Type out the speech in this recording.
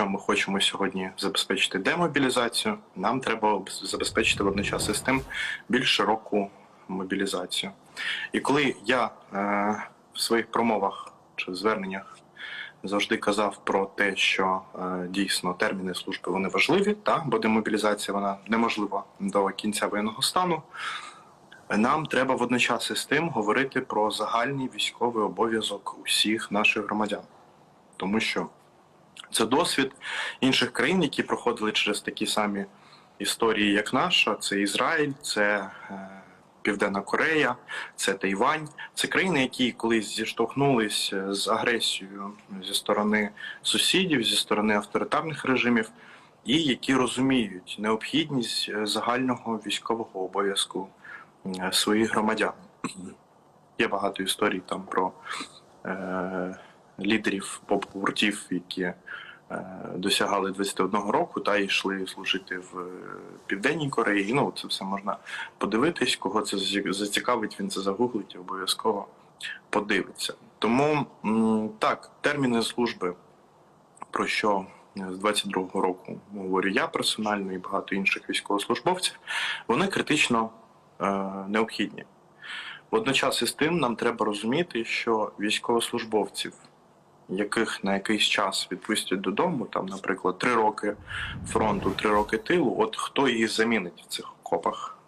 якщо ми хочемо сьогодні забезпечити демобілізацію, нам треба забезпечити водночас із тим більш широку мобілізацію. І коли я е, в своїх промовах чи зверненнях завжди казав про те, що е, дійсно терміни служби вони важливі, та бо демобілізація вона неможлива до кінця воєнного стану. Нам треба водночас із тим говорити про загальний військовий обов'язок усіх наших громадян, тому що це досвід інших країн, які проходили через такі самі історії, як наша. Це Ізраїль, це е, Південна Корея, це Тайвань. Це країни, які колись зіштовхнулись е, з агресією зі сторони сусідів, зі сторони авторитарних режимів, і які розуміють необхідність е, загального військового обов'язку своїх громадян. Є багато історій там про лідерів поп-гуртів, які е, досягали 21 року та йшли служити в е, Південній Кореї. Ну, це все можна подивитись, кого це зацікавить, він це загуглить і обов'язково подивиться. Тому так, терміни служби, про що з 22-го року говорю я персонально і багато інших військовослужбовців, вони критично е, необхідні. Водночас із тим нам треба розуміти, що військовослужбовців, яких на якийсь час відпустять додому, там, наприклад, три роки фронту, три роки тилу, от хто їх замінить в цих окопах?